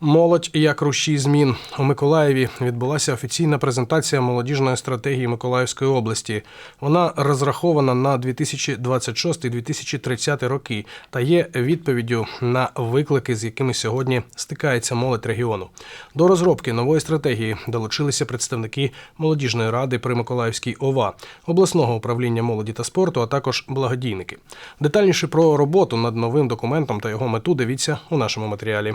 Молодь як рушій змін у Миколаєві відбулася офіційна презентація молодіжної стратегії Миколаївської області. Вона розрахована на 2026-2030 роки та є відповіддю на виклики, з якими сьогодні стикається молодь регіону. До розробки нової стратегії долучилися представники молодіжної ради при Миколаївській ОВА, обласного управління молоді та спорту, а також благодійники. Детальніше про роботу над новим документом та його мету дивіться у нашому матеріалі.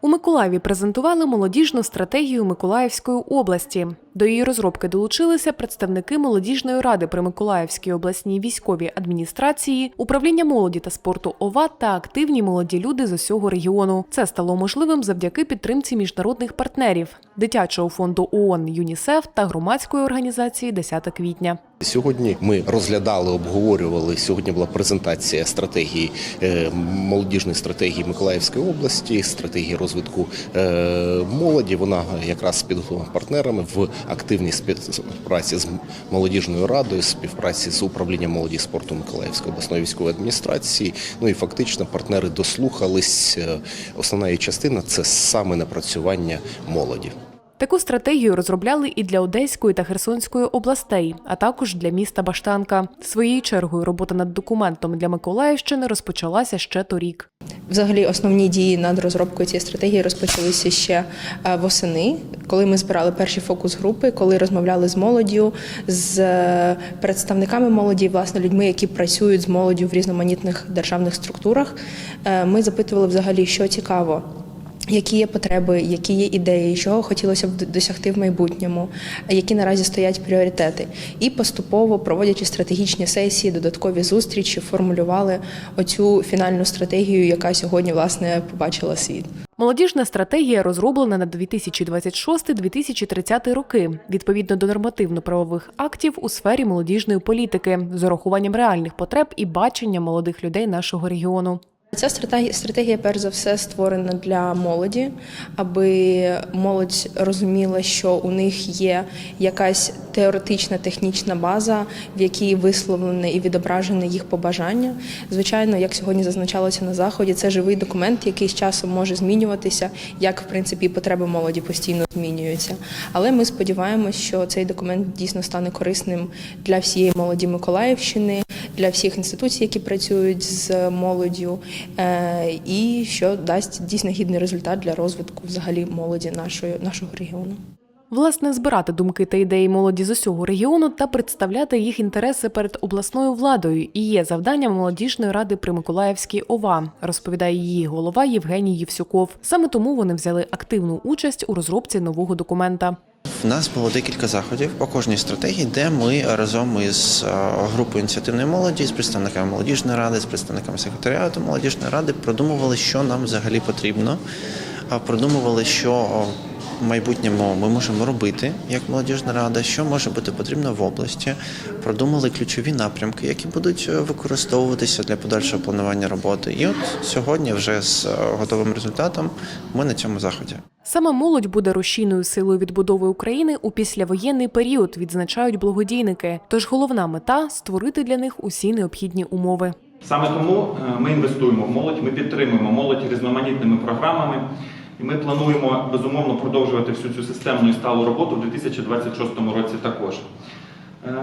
У Миколаєві презентували молодіжну стратегію Миколаївської області. До її розробки долучилися представники молодіжної ради при Миколаївській обласній військовій адміністрації, управління молоді та спорту ОВА та активні молоді люди з усього регіону. Це стало можливим завдяки підтримці міжнародних партнерів дитячого фонду ООН ЮНІСЕФ та громадської організації «10 квітня. Сьогодні ми розглядали, обговорювали. Сьогодні була презентація стратегії е, молодіжної стратегії Миколаївської області, стратегії розвитку е, молоді. Вона якраз підготовлена партнерами в активній співпраці з молодіжною радою, співпраці з управлінням молоді спорту Миколаївської обласної військової адміністрації. Ну і фактично партнери дослухались. Е, Основна її частина це саме напрацювання молоді. Таку стратегію розробляли і для Одеської та Херсонської областей, а також для міста Баштанка. Своєю чергою робота над документом для Миколаївщини розпочалася ще торік. Взагалі, основні дії над розробкою цієї стратегії розпочалися ще е, восени, коли ми збирали перші фокус-групи, коли розмовляли з молоддю, з е, представниками молоді, власне, людьми, які працюють з молоддю в різноманітних державних структурах. Е, Ми запитували взагалі, що цікаво. Які є потреби, які є ідеї, чого хотілося б досягти в майбутньому, які наразі стоять пріоритети, і поступово проводячи стратегічні сесії, додаткові зустрічі, формулювали оцю фінальну стратегію, яка сьогодні власне побачила світ. Молодіжна стратегія розроблена на 2026-2030 роки відповідно до нормативно-правових актів у сфері молодіжної політики з урахуванням реальних потреб і бачення молодих людей нашого регіону. Ця стратегія, стратегія, перш за все, створена для молоді, аби молодь розуміла, що у них є якась теоретична технічна база, в якій висловлене і відображене їх побажання. Звичайно, як сьогодні зазначалося на заході, це живий документ, який з часом може змінюватися, як в принципі потреби молоді постійно змінюються. Але ми сподіваємось, що цей документ дійсно стане корисним для всієї молоді Миколаївщини, для всіх інституцій, які працюють з молоддю. Е, і що дасть дійсно гідний результат для розвитку взагалі молоді нашої нашого регіону. Власне, збирати думки та ідеї молоді з усього регіону та представляти їх інтереси перед обласною владою і є завданням молодіжної ради при Миколаївській ОВА, розповідає її голова Євгеній Євсюков. Саме тому вони взяли активну участь у розробці нового документа. В нас було декілька заходів по кожній стратегії, де ми разом із е, групою ініціативної молоді, з представниками молодіжної ради, з представниками секретаріату молодіжної ради продумували, що нам взагалі потрібно. Продумували, що в майбутньому ми можемо робити як молодіжна рада, що може бути потрібно в області. Продумали ключові напрямки, які будуть е, використовуватися для подальшого планування роботи. І от сьогодні, вже з е, готовим результатом, ми на цьому заході. Саме молодь буде рушійною силою відбудови України у післявоєнний період, відзначають благодійники. Тож головна мета створити для них усі необхідні умови. Саме тому е, ми інвестуємо в молодь, ми підтримуємо молодь різноманітними програмами, і ми плануємо безумовно продовжувати всю цю системну і сталу роботу в 2026 році також. Е,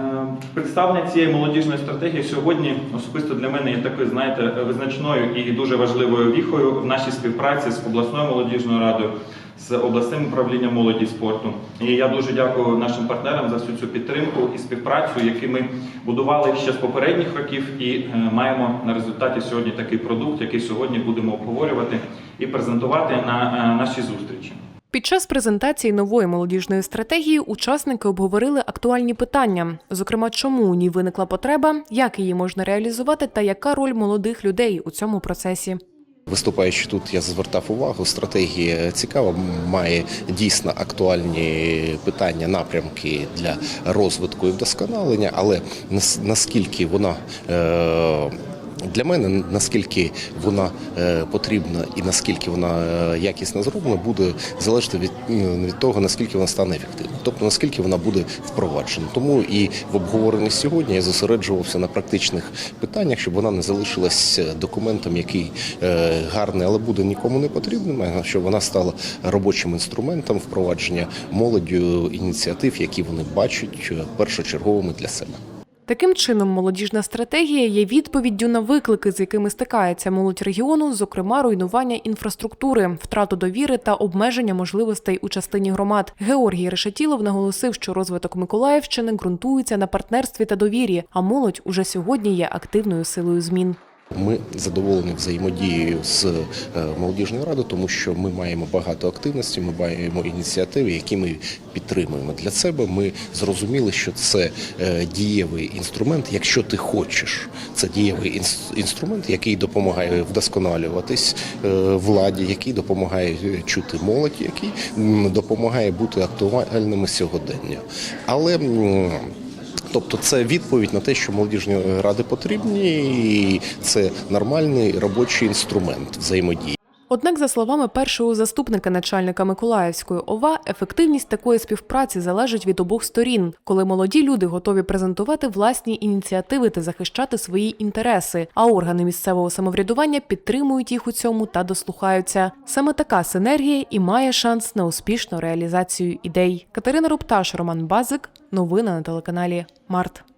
Представлення цієї молодіжної стратегії сьогодні особисто для мене є такою, знаєте, визначною і дуже важливою віхою в нашій співпраці з обласною молодіжною радою, з обласним управлінням молоді спорту. І я дуже дякую нашим партнерам за всю цю підтримку і співпрацю, які ми будували ще з попередніх років, і е, маємо на результаті сьогодні такий продукт, який сьогодні будемо обговорювати і презентувати на е, нашій зустрічі. Під час презентації нової молодіжної стратегії учасники обговорили актуальні питання, зокрема, чому у ній виникла потреба, як її можна реалізувати, та яка роль молодих людей у цьому процесі. Виступаючи тут, я звертав увагу. Стратегія цікава, має дійсно актуальні питання, напрямки для розвитку і вдосконалення, але нас- наскільки вона е, Для мене наскільки вона е, потрібна і наскільки вона е, якісно зроблена, буде залежати від, від того, наскільки вона стане ефективною, тобто наскільки вона буде впроваджена. Тому і в обговоренні сьогодні я зосереджувався на практичних питаннях, щоб вона не залишилась документом, який е, гарний, але буде нікому не потрібним, а щоб вона стала робочим інструментом впровадження молоддю ініціатив, які вони бачать першочерговими для себе. Таким чином, молодіжна стратегія є відповіддю на виклики, з якими стикається молодь регіону, зокрема руйнування інфраструктури, втрату довіри та обмеження можливостей у частині громад. Георгій Решетілов наголосив, що розвиток Миколаївщини ґрунтується на партнерстві та довірі, а молодь уже сьогодні є активною силою змін. Ми задоволені взаємодією з е, молодіжною радою, тому що ми маємо багато активності, ми маємо ініціативи, які ми підтримуємо для себе. Ми зрозуміли, що це е, дієвий інструмент. Якщо ти хочеш, це дієвий інс- інструмент, який допомагає вдосконалюватись е, владі, який допомагає чути молодь, який допомагає бути актуальними сьогодення. Але Тобто це відповідь на те, що молодіжні ради потрібні, і це нормальний робочий інструмент взаємодії. Однак, за словами першого заступника начальника Миколаївської ОВА, ефективність такої співпраці залежить від обох сторін, коли молоді люди готові презентувати власні ініціативи та захищати свої інтереси, а органи місцевого самоврядування підтримують їх у цьому та дослухаються. Саме така синергія і має шанс на успішну реалізацію ідей. Катерина Рупташ, Роман Базик. Новини на телеканалі Март.